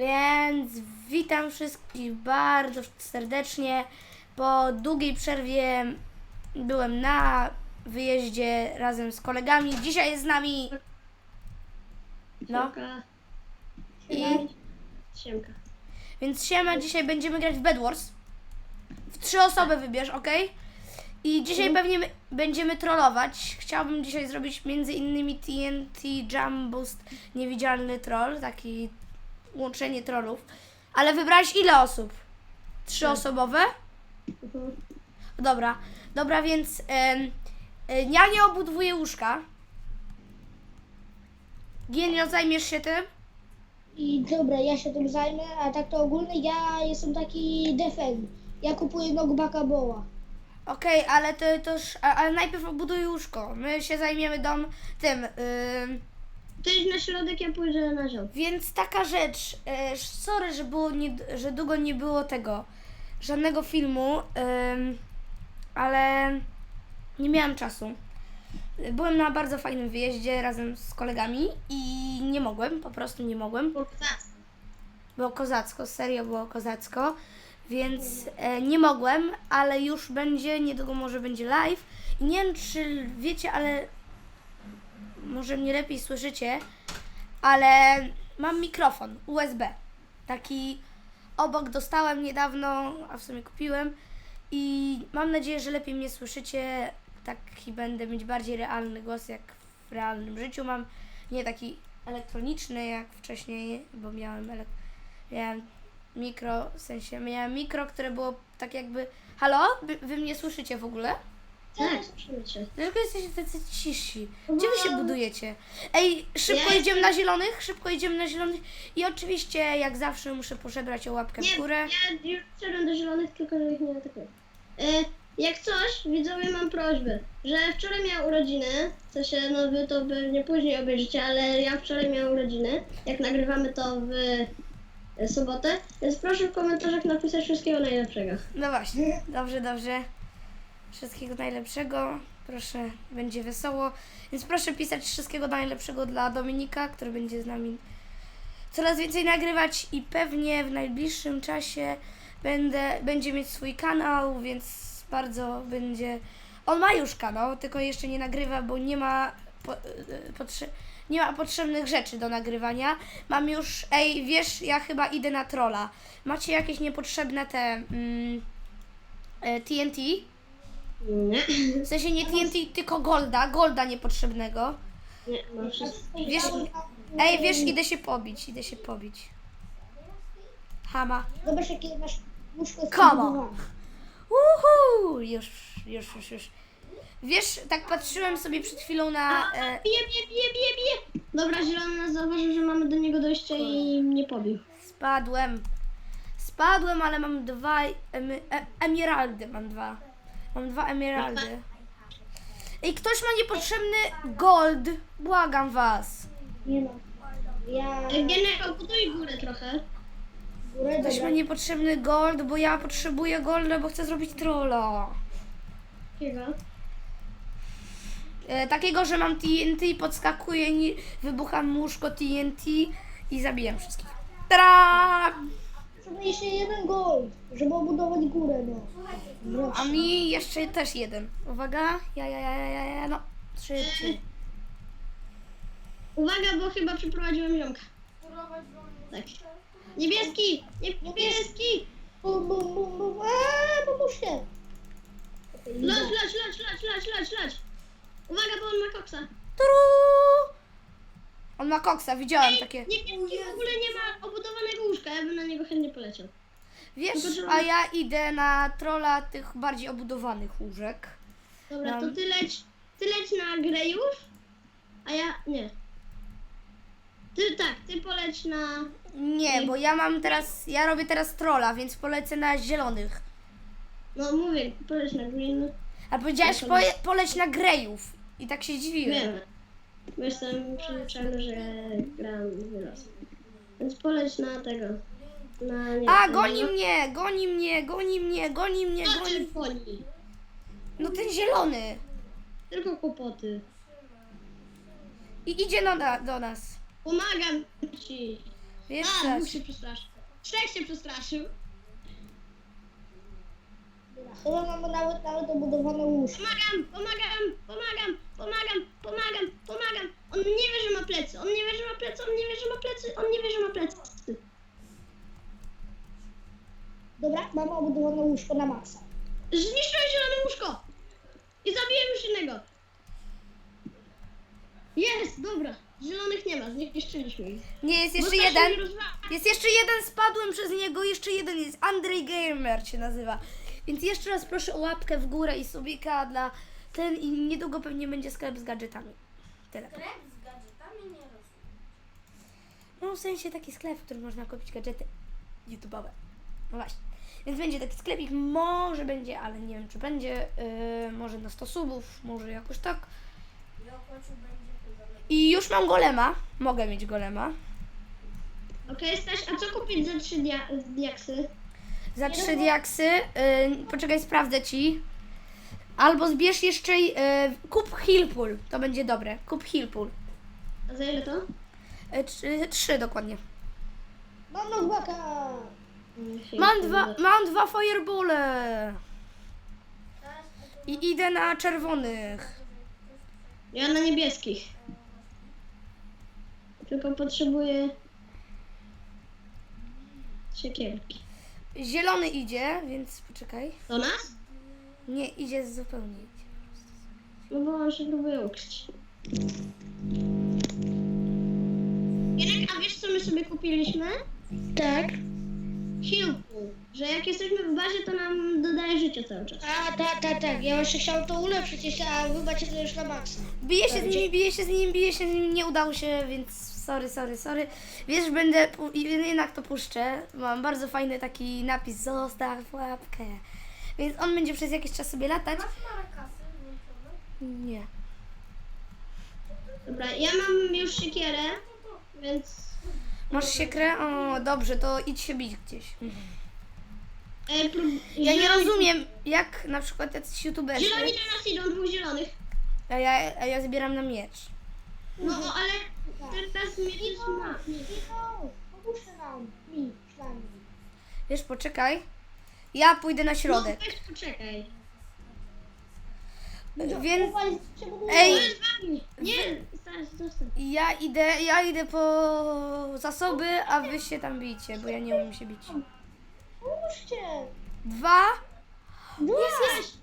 Więc witam wszystkich bardzo serdecznie. Po długiej przerwie byłem na wyjeździe razem z kolegami. Dzisiaj jest z nami. No. I Siemka. więc siema, dzisiaj będziemy grać w Bed Wars. W trzy osoby wybierz, ok? I dzisiaj pewnie my- będziemy trollować. Chciałbym dzisiaj zrobić między innymi TNT Jump Boost Niewidzialny Troll, taki łączenie trollów. Ale wybrałeś ile osób? Trzyosobowe? Mhm. Dobra, dobra, więc em, e, ja nie obudowuję łóżka. Genio, zajmiesz się tym? I dobra, ja się tym zajmę, a tak to ogólnie ja jestem taki defend. Ja kupuję knockbacka boła. Okej, ale to, to już, a- ale najpierw obuduj łóżko. My się zajmiemy dom tym. ym, Ty idź na środek, ja pójdę na ziom. więc taka rzecz. E, sorry, że było nie, że długo nie było tego żadnego filmu, ale nie miałam czasu. Byłem na bardzo fajnym wyjeździe razem z kolegami i nie mogłem, po prostu nie mogłem. Było kozacko, serio było kozacko, więc e, nie mogłem, ale już będzie, niedługo może będzie live. I nie wiem, czy wiecie, ale może mnie lepiej słyszycie, ale mam mikrofon USB. Taki obok dostałem niedawno, a w sumie kupiłem. I mam nadzieję, że lepiej mnie słyszycie. Taki będę mieć bardziej realny głos, jak w realnym życiu mam. Nie taki elektroniczny, jak wcześniej, bo miałem, miałem mikro, w sensie miałem mikro, które było tak jakby... Halo? Wy, wy mnie słyszycie w ogóle? Tak, cię. Dlaczego jesteście tacy ciszy? Gdzie wy się budujecie? Ej, szybko Ja idziemy na zielonych, szybko idziemy na zielonych i oczywiście jak zawsze muszę pożebrać o łapkę Nie, w górę. ja już wszedłem do zielonych, tylko że ich nie atakuję. E, jak coś, widzowie, mam prośbę, że wczoraj miał urodziny, w sensie, no wy to pewnie później obejrzycie, ale ja wczoraj miałem urodziny, jak nagrywamy to w e, sobotę, więc proszę w komentarzach napisać wszystkiego najlepszego. No właśnie, dobrze, dobrze. Wszystkiego najlepszego. Proszę, będzie wesoło. Więc proszę pisać wszystkiego najlepszego dla Dominika, który będzie z nami coraz więcej nagrywać i pewnie w najbliższym czasie będę, będzie mieć swój kanał, więc bardzo będzie. On ma już kanał, tylko jeszcze nie nagrywa, bo nie ma, po, y, potrze- nie ma potrzebnych rzeczy do nagrywania. Mam już, ej, wiesz, ja chyba idę na trolla. Macie jakieś niepotrzebne te mm, e, TNT? Nie, W sensie nie TNT, tylko Golda, Golda niepotrzebnego. nie, mam wszystko. Wiesz, ej, wiesz, idę się pobić, idę się pobić. Hama. Zobacz jakie masz łóżko Come on. zbudowane. Uhu! Już, już, już, już. Wiesz, tak patrzyłem sobie przed chwilą na... E, Bije, bije, bije, bije, bije! Dobra, zielony nas zauważył, że mamy do niego dojście i mnie pobił. spadłem. Spadłem, ale mam dwa emy, e, emeraldy, mam dwa. Mam dwa emeraldy. Ej, ktoś ma niepotrzebny gold. Błagam was. Nie ma. Ja Generał, buduj górę trochę. górę Ktoś ma dobra. niepotrzebny gold, bo ja potrzebuję golda, bo chcę zrobić trolla. Jakiego? E, takiego, że mam TNT, podskakuję, ni- wybucham łóżko TNT i zabijam wszystkich. Tada! Jeszcze jeden gold, żeby obudować górę, no. A Proszę. mi jeszcze też jeden. Uwaga, ja, ja, ja, ja, ja, ja, no. Trzy, trzy. Uwaga, bo chyba przeprowadziłem ziomka. Tak. Niebieski! Niebieski! Bum, bum, bum, bum. Eee, pomóżcie. Lać, lać, lać, lać, lać, lać, lać! Uwaga, bo on ma koksa. Turu! On ma koksa, widziałem takie. Niebieski w ogóle nie ma obudowanego łóżka, ja bym na niego chętnie poleciał. Wiesz, a ja idę na trolla tych bardziej obudowanych łóżek. Dobra, to ty leć, ty leć na grę już, a ja nie. Ty tak, ty poleć na... Nie, bo ja mam teraz, ja robię teraz trolla, więc polecę na zielonych. No mówię, poleć na green. A powiedziałeś poleć na grejów. I tak się dziwiłem. Wiem. Bo jestem przyzwyczajony, że gram wylos. Więc poleć na tego. Na nie, A, goni mnie, goni mnie, goni mnie, goni mnie, No goni. No ten zielony. Tylko kłopoty. I idzie no, na, do nas. Pomagam ci. Wiesz, A, dwóch się przestraszył. Trzech się przestraszył. Chyba mamy nawet, nawet obudowane łóżko. Pomagam, pomagam, pomagam, pomagam, pomagam, pomagam. On nie wie, że ma plecy, on nie wie, że ma plecy, on nie wie, że ma plecy, on nie wie, że ma plecy. Dobra, mamy obudowane łóżko na maksa. Zniszczyłem zielone łóżko! I zabiłem już innego. Jest, dobra. Zielonych nie ma, zniszczyliśmy ich. Nie, jest jeszcze jeden. rozwala. Jest jeszcze jeden, spadłem przez niego, jeszcze jeden jest. Andrzej Gamer się nazywa. Więc jeszcze raz proszę o łapkę w górę i subika dla ten i niedługo pewnie będzie sklep z gadżetami. Tyle. Sklep z gadżetami nie rozumiem. No w sensie taki sklep, w którym można kupić gadżety YouTube'owe. No właśnie. Więc będzie taki sklepik, może będzie, ale nie wiem czy będzie. Yy, może na 100 subów, może jakoś tak. I opłacił będzie chyba lepiej. I już mam golema. Mogę mieć golema. Okej, Staś, a co kupić za trzy dia diaksy? Za trzy diaksy. Yy, poczekaj, sprawdzę ci. Albo zbierz jeszcze. Yy, kup Hillpool. To będzie dobre. Kup Hillpool. A za ile to? Yy, trzy, trzy dokładnie. Mam knockbacka! Mam dwa, mam dwa firebole. I idę na czerwonych. Ja na niebieskich. Tylko potrzebuję siekierki. Zielony idzie, więc poczekaj. Do nas? Nie, idzie zupełnie. No bo on się próbuje ukryć. A wiesz co my sobie kupiliśmy? Tak. Pool. Że jak jesteśmy w bazie, to nam dodaje życie cały czas. A, tak, tak, tak. Ja jeszcze chciałem to ulepszyć, jeszcze, a wy macie to już na maksa. Bije się z nimi, bije się z nim, bije się z nim, nie udało się, więc sorry, sorry, sorry. Wiesz, będę, pu- jednak to puszczę. Mam bardzo fajny taki napis, zostaw łapkę. Więc on będzie przez jakiś czas sobie latać. masz marę kasy włączone? Nie. Dobra, ja mam już siekierę, więc... Masz siekrę? O, dobrze, to idź się bić gdzieś. E, prób... Ja nie zieloni- rozumiem, jak na przykład jacyś youtuberzy, Zieloni do nas idą, dwóch zielonych. a ja, a ja zbieram na miecz. No, ale teraz mnie jest ma. Michał, pomóżcie nam. Mi, przynajmniej. Wiesz, poczekaj. Ja pójdę na No, środek. weź poczekaj. Więc Chłopaki, przebuduję. Ej. Nie, Staś, zostaw. ja idę, ja idę po zasoby, a wy się tam bijcie, bo ja nie umiem się bić. Pomóżcie. Dwa. Dwa.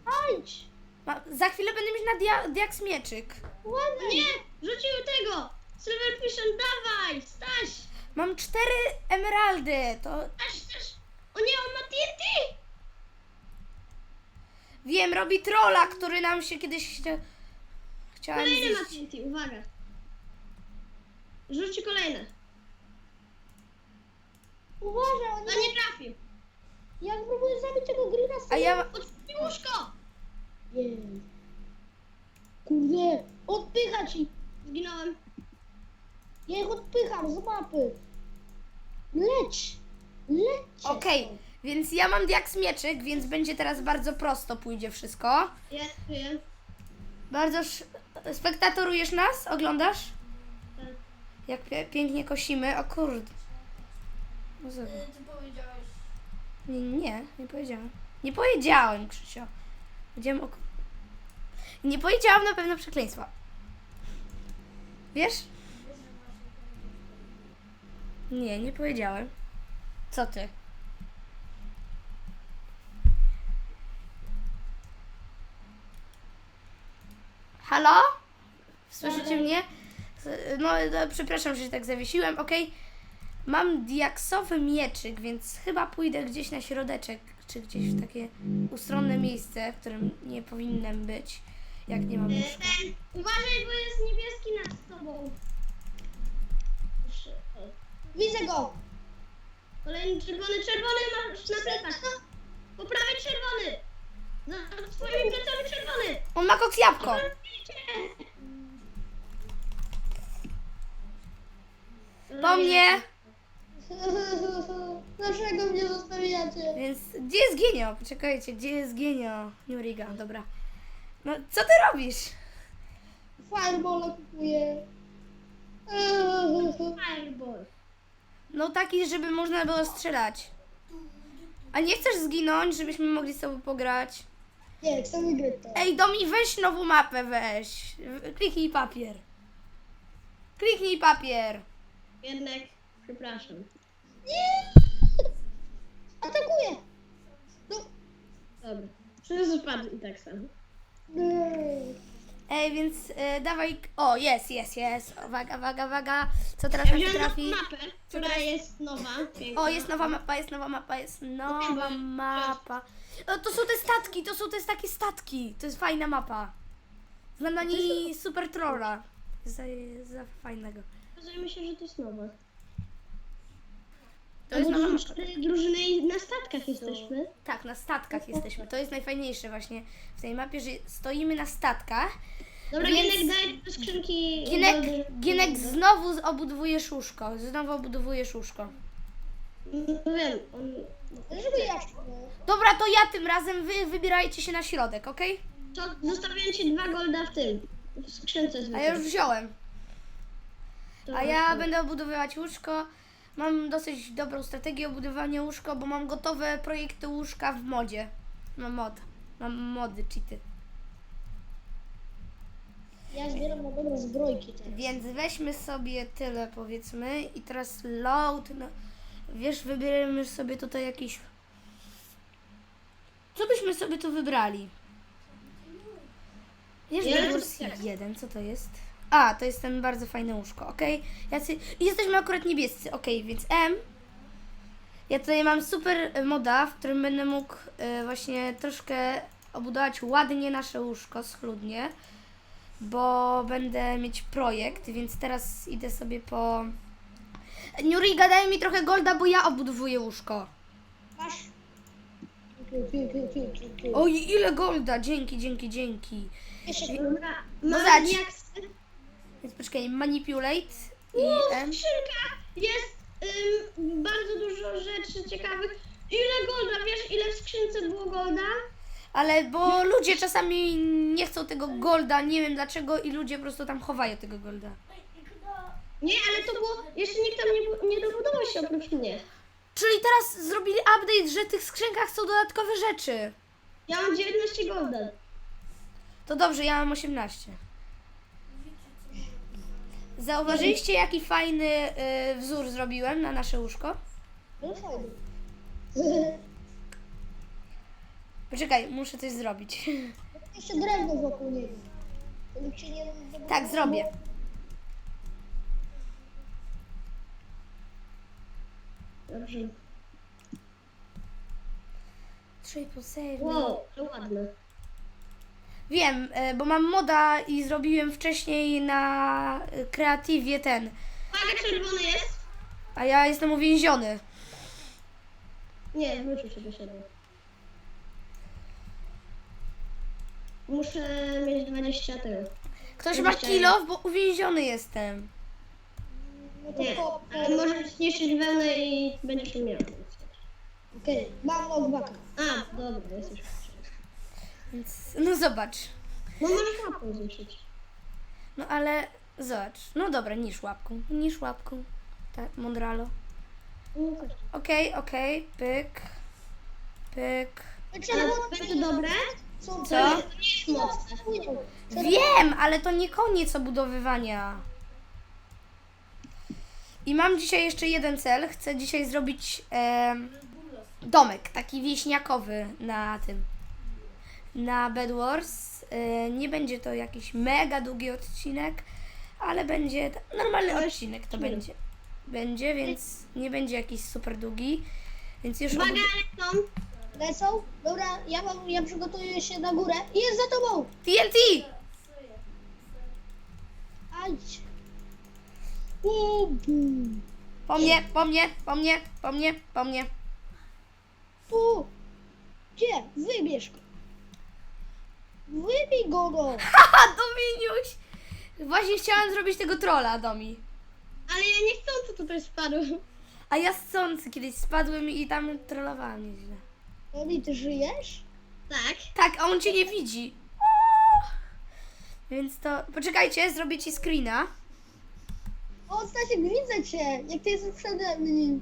Chodź. Ma, za chwilę będę mieć na dia, diaks mieczyk. Ładnie. Nie, rzucił tego. Silverfishem, dawaj, Staś. Mam cztery emeraldy. To Staś, Staś. O nie, on ma TNT. Wiem, robi trolla, który nam się kiedyś chcia, chciałem Kolejny ma zjeść. TNT, uwaga. Rzuci kolejne. Uważaj, on No nie trafił. Ja próbuję zabić tego grina z A ja Odsuń łóżko. Jej. Kurde, odpycha ci. Zginąłem. Ja ich odpycham z mapy. Leć. Leć. Okej, więc ja mam diaks mieczyk, więc będzie teraz bardzo prosto pójdzie wszystko. Ja żyję. Bardzo sz... spektatorujesz nas? Oglądasz? Tak. Jak pie- pięknie kosimy. O kurde. No zobacz. Ty powiedziałeś. Nie, nie, nie powiedziałam. Nie powiedziałem, Krzysio. Powiedziałem o... Nie powiedziałam na pewno przekleństwa. Wiesz? Nie, nie powiedziałem. Co ty? Halo? Słyszycie mnie? S- No, no, przepraszam, że się tak zawiesiłem, okej. Mam diaksowy mieczyk, więc chyba pójdę gdzieś na środeczek, czy gdzieś w takie ustronne miejsce, w którym nie powinnam być, jak nie mam E, łóżka. Ten, uważaj, bo jest niebieski nad tobą. Widzę go. Kolejny czerwony, czerwony masz na plecach. Po prawej czerwony. Za twoimi plecami czerwony. On ma koks jabłko! Po mnie! Dlaczego mnie zostawiacie? Więc gdzie jest Genio? Poczekajcie, gdzie jest Genio? Nuriga, dobra. No, co ty robisz? Fireball kupuję. Fireball. No taki, żeby można było strzelać. A nie chcesz zginąć, żebyśmy mogli z tobą pograć? Nie, chcę wygrać to. Ej, Domi, weź nową mapę, weź. Kliknij papier. Kliknij papier. Jednak, przepraszam. Nie! Atakuję! No, Dobra. Wszyscy spadł i tak samo. nie. Ej, więc e, dawaj. O, jest, jest, jest. Uwaga, uwaga, uwaga. Co teraz Ja nam wziąłem trafi? nową mapę, która jest nowa. piękna. O, jest nowa mapa, jest nowa mapa, jest nowa mapa. O, to są te statki, to są te takie statki. To jest fajna mapa. Znam na niej super trolla. Za, za fajnego. Okazuje się, że to jest nowa. To jest Bo mapa. cztery drużyny i na statkach jesteśmy. Tak, na statkach jesteśmy. To jest najfajniejsze właśnie w tej mapie, że stoimy na statkach. Dobra, Więc- Gienek, daj do skrzynki. Gienek. Gienek znowu z- obudowujesz łóżko. Znowu obudowujesz łóżko. No wiem, on... Żeby ja Dobra, to ja tym razem wy wybierajcie się na środek, ok? To zostawiam ci dwa golda w tym. W skrzynce A ja już wziąłem. To A ja będę obudowywać łóżko. Mam dosyć dobrą strategię obudowania łóżka, bo mam gotowe projekty łóżka w modzie. Mam mod. Mam mody, cheaty. Ja zbieram na dobre zbrojki teraz. Więc weźmy sobie tyle powiedzmy i teraz load. No, wiesz, wybierzemy sobie tutaj jakiś. Co byśmy sobie tu wybrali? Wiesz. 1, co to jest? A, to jest ten bardzo fajne łóżko, ok? Jacy... I jesteśmy akurat niebiescy, ok, więc M. Ja tutaj mam super moda, w którym będę mógł y, właśnie troszkę obudować ładnie nasze łóżko, schludnie bo będę mieć projekt, więc teraz idę sobie po... Nuriga, daj mi trochę golda, bo ja obudowuję łóżko. Masz. Oj, ile golda! Dzięki, dzięki, dzięki. Jeszcze No mam zobacz. Więc poczekaj, manipulate i M. skrzynka! Jest ym, bardzo dużo rzeczy ciekawych. Ile golda, wiesz ile w skrzynce było golda? Ale bo ludzie czasami nie chcą tego golda, nie wiem dlaczego i ludzie po prostu tam chowają tego golda. Nie, ale to było, jeszcze nikt tam nie, nie dobudował się oprócz mnie. Czyli teraz zrobili update, że w tych skrzynkach są dodatkowe rzeczy. Ja mam 19 golda. To dobrze, ja mam 18. Zauważyliście jaki fajny y, wzór zrobiłem na nasze łóżko? No fajnie. Poczekaj, muszę coś zrobić. Jeszcze drewno wokół niego. To nikt się nie... Tak, zrobię. Dobrze. 3,5 save. Wow, to ładne. Wiem, y, bo mam moda i zrobiłem wcześniej na y, kreatywie ten. Uwaga, czerwony jest. A ja jestem uwięziony. Nie, wrócił się siebie. Muszę mieć 20 tył. Ktoś ma kilo, bo uwięziony jestem. No to Nie, po... ale możesz zniszczyć wełnę i będziesz się miał. Okej, mam knockbacka. A, dobra, jesteś. Więc, no zobacz. No możesz łapą zniszczyć. No ale zobacz. No dobra, niż łapką. Niż łapką. Tak, Mondralo. Chodź. Okej, okej, pyk. Pyk. Czerwone będzie dobre? są Co? To nie jest mocne. Płyną. Wiem, ale to nie koniec obudowywania. I mam dzisiaj jeszcze jeden cel. Chcę dzisiaj zrobić em, domek, taki wieśniakowy na tym. Na Bed Wars. E, nie będzie to jakiś mega długi odcinek, ale będzie normalny odcinek to będzie. Będzie, więc nie będzie jakiś super długi. Więc już Uwaga, lecą. Lecą? Dobra, ja mam, ja przygotuję się na górę. Jest za tobą! TNT! Ajdź. Po mnie, po mnie, po mnie, po mnie, po mnie. Tu! Gdzie? Wybierz go. Wybij go, no. Haha, Dominiuś! Właśnie chciałam zrobić tego trolla, Domi. Ale ja nie chcę, co tutaj spadł. A ja chcący kiedyś spadłem i tam trollowałam nieźle. Robi, ty żyjesz? Tak. Tak, a on cię nie widzi. O! Więc to... Poczekajcie, zrobię ci screena. O, Stasiek, widzę cię, jak ty jesteś przede mną.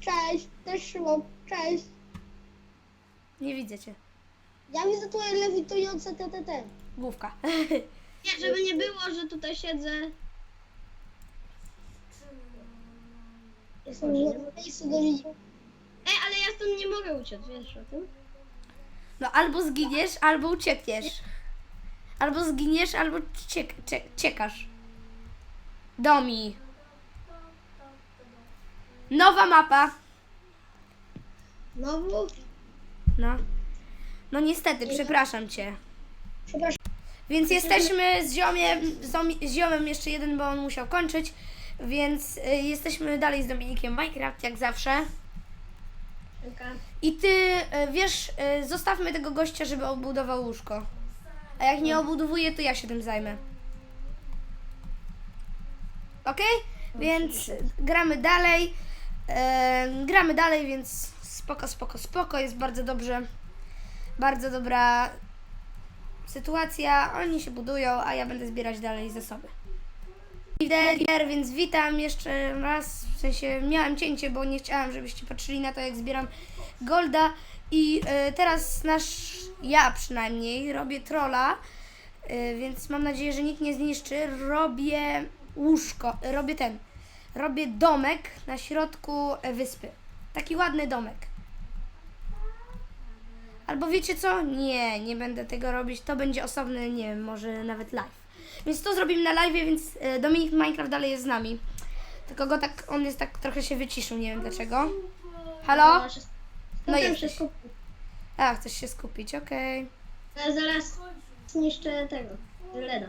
Cześć, też Szymon, cześć. Nie widzę cię. Ja widzę twoje lewitujące TTT. Główka. Nie, żeby nie było, że tutaj siedzę. Jestem w miejscu do. Ej, ale ja stąd nie mogę uciec, wiesz o tym? No albo zginiesz, albo uciekniesz. Albo zginiesz, albo ciek cie ciekasz. Domi. Nowa mapa. Znowu? No. No niestety, przepraszam cię. Przepraszam. Więc jesteśmy z ziomiem, z ziomem jeszcze jeden, bo on musiał kończyć. Więc y, jesteśmy dalej z Dominikiem Minecraft, jak zawsze. I ty, y, wiesz, y, zostawmy tego gościa, żeby obudował łóżko. A jak nie obudowuje, to ja się tym zajmę. Okej? Więc gramy dalej. Gramy dalej, więc spoko, spoko, spoko. Jest bardzo dobrze. Bardzo dobra sytuacja. Oni się budują, a ja będę zbierać dalej zasoby. Lider, więc witam jeszcze raz. W sensie miałem cięcie, bo nie chciałam, żebyście patrzyli na to, jak zbieram Golda. I e, teraz nasz, ja przynajmniej, robię trolla, e, więc mam nadzieję, że nikt nie zniszczy. Robię łóżko, e, robię ten, robię domek na środku wyspy. Taki ładny domek. Albo wiecie co? Nie, nie będę tego robić. To będzie osobny, nie wiem, może nawet live. Więc to zrobimy na live, więc e, Dominik Minecraft dalej jest z nami. Tylko go tak, on jest tak trochę się wyciszył, nie wiem dlaczego. Halo? No, No no skupić. A, chcesz się skupić, okej. Ja zaraz zniszczę tego, Leda.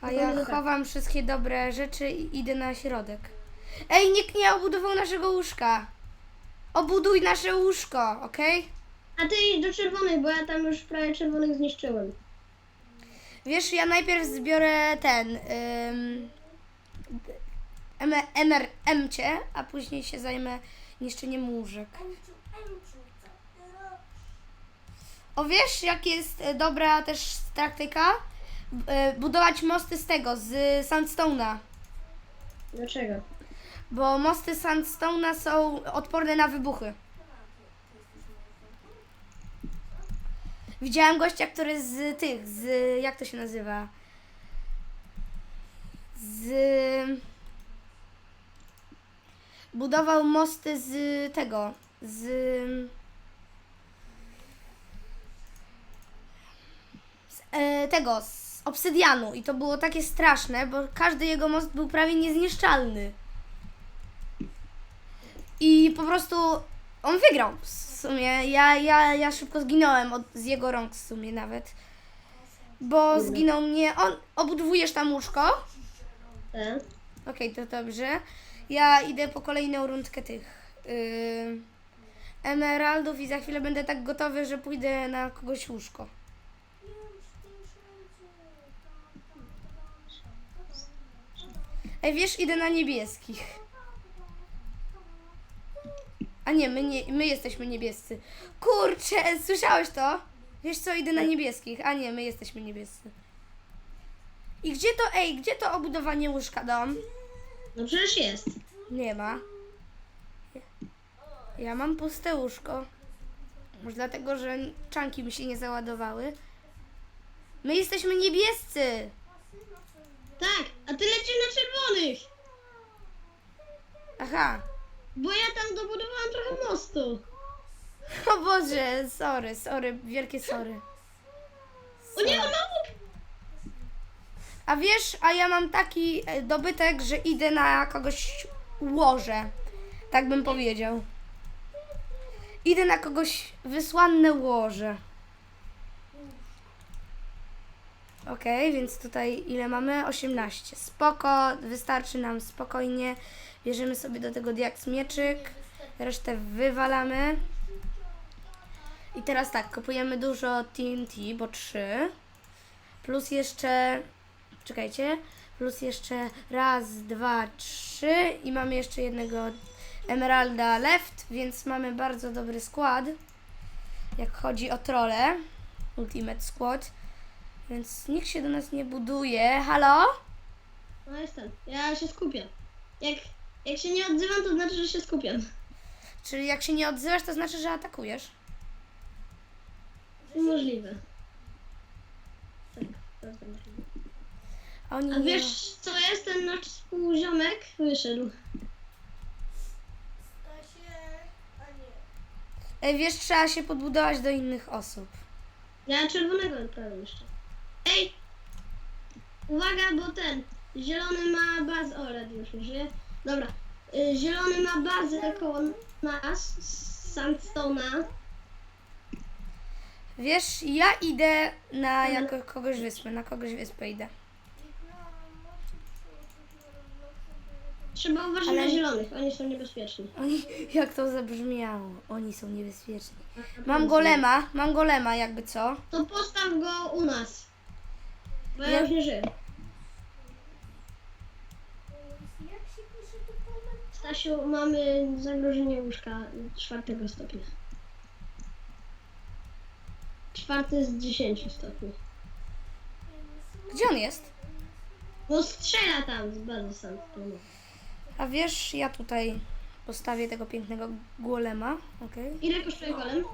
A ja chowam wszystkie dobre rzeczy i idę na środek. Ej, nikt nie obudował naszego łóżka. Obuduj nasze łóżko, okej? A ty idź do czerwonych, bo ja tam już prawie czerwonych zniszczyłem. Wiesz, ja najpierw zbiorę ten. Ym, M- MR, MC, a później się zajmę niszczeniem łóżek. O wiesz, jak jest e, dobra też taktyka? B- e, Budować mosty z tego, z sandstone'a. Dlaczego? Bo mosty sandstone'a są odporne na wybuchy. Widziałem gościa, który z tych, z jak to się nazywa? Z budował mosty z tego, z z e, tego, z obsydianu i to było takie straszne, bo każdy jego most był prawie niezniszczalny. I po prostu on wygrał sumie. Ja, ja, ja szybko zginąłem od, z jego rąk w sumie nawet. Bo zginął mnie. On obudowujesz tam łóżko? E? Okej, to dobrze. Ja idę po kolejną rundkę tych yy, emeraldów i za chwilę będę tak gotowy, że pójdę na kogoś łóżko. Ej, wiesz, idę na niebieskich. A nie, my, nie, my jesteśmy niebiescy. Kurczę, słyszałeś to? Wiesz co, idę na niebieskich. A nie, my jesteśmy niebiescy. I gdzie to, ej, gdzie to obudowanie łóżka dom? No przecież jest. Nie ma. Ja mam puste łóżko. Może dlatego, że czanki mi się nie załadowały. My jesteśmy niebiescy. Tak, a ty lecisz na czerwonych. Aha. Bo ja tam dobudowałam trochę mostu. O Boże, sorry, sorry, wielkie sorry. O nie, Sorry. A wiesz, a ja mam taki e, dobytek, że idę na kogoś łoże. Tak bym powiedział. Idę na kogoś wysłanne łoże. Okej, więc tutaj ile mamy? 18. Spoko, wystarczy nam spokojnie. Bierzemy sobie do tego diaks mieczyk. Resztę wywalamy. I teraz tak, kupujemy dużo TNT, bo 3. Plus jeszcze czekajcie, plus jeszcze raz, dwa, trzy i mamy jeszcze jednego Emeralda left, więc mamy bardzo dobry skład, jak chodzi o trole, Ultimate Squad, więc nikt się do nas nie buduje. Halo? No jestem. Ja się skupiam. Jak, jak się nie odzywam, to znaczy, że się skupiam. Czyli jak się nie odzywasz, to znaczy, że atakujesz. Możliwe. Tak, bardzo możliwe. A oni A nie... wiesz, co jest ten nasz współziomek? Wyszedł. Stasiek, a nie. Ej, wiesz, trzeba się podbudować do innych osób. Ja czerwonego odprawię jeszcze. Ej! Uwaga, bo ten zielony ma bazę. O, nie żyje. Dobra. Y, zielony ma bazę koło nas. z Sandstone'a. Wiesz, ja idę na jako kogoś wyspę, na kogoś wyspę idę. Trzeba uważać Ale- na zielonych, oni są niebezpieczni. Oni, jak to zabrzmiało, oni są niebezpieczni. Mam golema, mam golema, jakby co. To postaw go u nas. Bo ja już nie żyję. Jak się pisze to komentarz? Stasiu, mamy zagrożenie łóżka czwartego stopnia. Czwarty z 10 stopni. Gdzie on jest? No strzela tam z bazy Sandstone. A wiesz, ja tutaj postawię tego pięknego golema, okej. Ile kosztuje golem?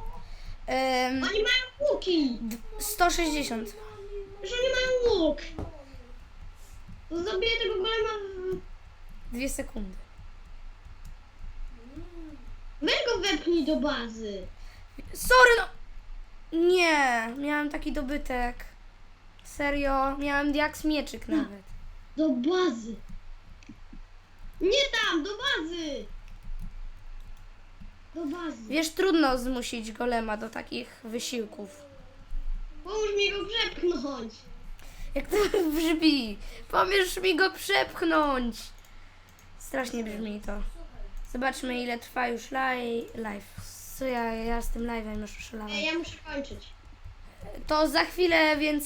Em, Oni mają łuki! d- 160. Że oni mają łuk! Zabiję tego golema. Dwie sekundy. Weź go wepnij do bazy. Sorry, no! Nie, miałem taki dobytek. Serio, miałem diaks mieczyk nawet. Do bazy. Nie tam, do bazy! Do bazy. Wiesz, trudno zmusić golema do takich wysiłków. Pomóż mi go przepchnąć. Jak to brzmi? Pomóż mi go przepchnąć. Strasznie brzmi to. Zobaczmy ile trwa już li- live. Co ja, ja z tym live'em już szalałem. Ja muszę kończyć. To za chwilę, więc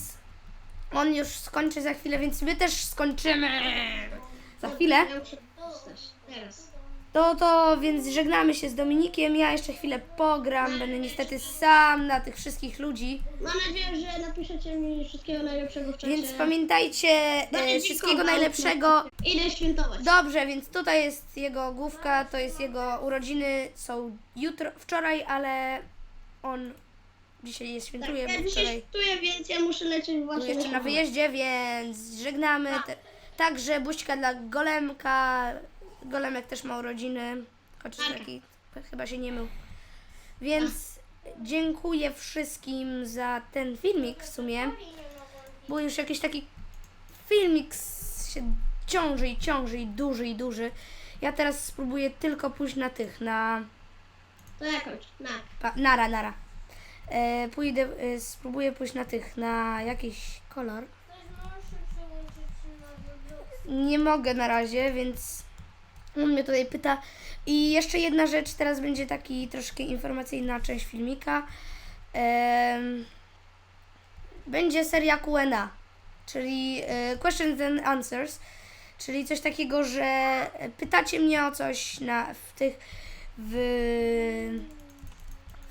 on już skończy za chwilę, więc my też skończymy. Za chwilę. Ja muszę. Teraz. To to, więc żegnamy się z Dominikiem. Ja jeszcze chwilę pogram. Będę niestety sam na tych wszystkich ludzi. Mam nadzieję, że napiszecie mi wszystkiego najlepszego w czasie. Więc pamiętajcie e, wszystkiego najlepszego. Idę świętować. Dobrze, więc tutaj jest jego główka, to jest jego urodziny. Są jutro, wczoraj, ale on dzisiaj je świętuje, Tak, ja bo dzisiaj wczoraj świętuję, więc ja muszę lecieć był właśnie jeszcze na wyjeździe, więc żegnamy. Te, także buźka dla Golemka. Golemek też ma urodziny, chociaż Tak. taki chyba się nie mył. Więc dziękuję wszystkim za ten filmik w sumie. Był już jakiś taki filmik się ciąży i ciąży i duży i duży. Ja teraz spróbuję tylko pójść na tych, na To ja kończę. Na. pa, nara, nara. E, pójdę, e, spróbuję pójść na tych, na jakiś kolor. Nie mogę na razie, więc on mnie tutaj pyta. I jeszcze jedna rzecz, teraz będzie taki troszkę informacyjna część filmika. Będzie seria Q&A, czyli e, questions and answers, czyli coś takiego, że pytacie mnie o coś na, w tych w,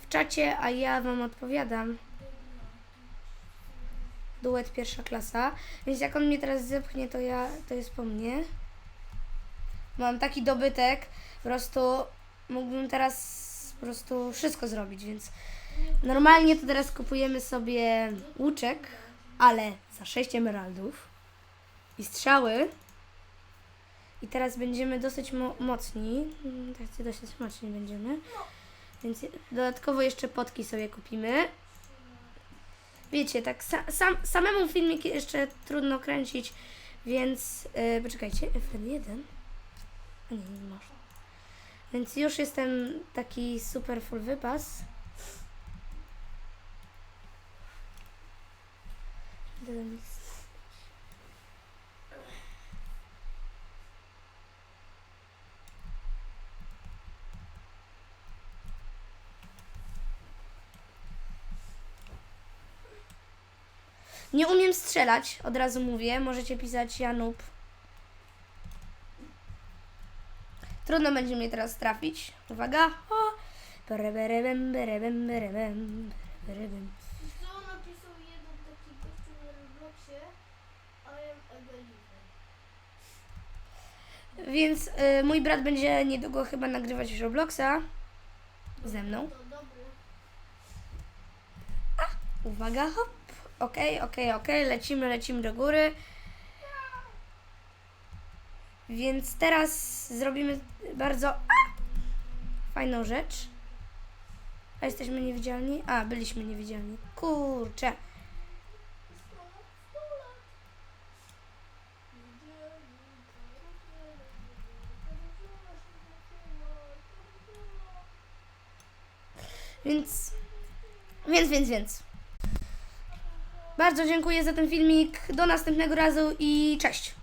w czacie, a ja wam odpowiadam. Duet pierwsza klasa. Więc jak on mnie teraz zepchnie, to ja to jest po mnie. Mam taki dobytek, po prostu mógłbym teraz po prostu wszystko zrobić, więc normalnie to teraz kupujemy sobie łuczek, ale za 6 emeraldów i strzały. I teraz będziemy dosyć mo- mocni. Mm, Tak, dosyć mocni będziemy. Więc dodatkowo jeszcze potki sobie kupimy. Wiecie, tak sa- sam, samemu filmik jeszcze trudno kręcić, więc yy, poczekajcie, FN1. Nie, nie można. Więc już jestem taki super full wypas. Nie umiem strzelać, od razu mówię. Możecie pisać Janub. Trudno będzie mnie teraz trafić. Uwaga. O! Berebem, berebem, berebem. Co napisał jeden taki gościu na Robloxie? I am a believer. Więc y, mój brat będzie niedługo chyba nagrywać Robloxa ze mną. Dobry. Uwaga, hop. Okej, okej, okej, lecimy, lecimy do góry. Więc teraz zrobimy bardzo a, fajną rzecz. A jesteśmy niewidzialni? A, byliśmy niewidzialni. Kurczę. Więc, więc, więc, więc. Bardzo dziękuję za ten filmik. Do następnego razu i cześć.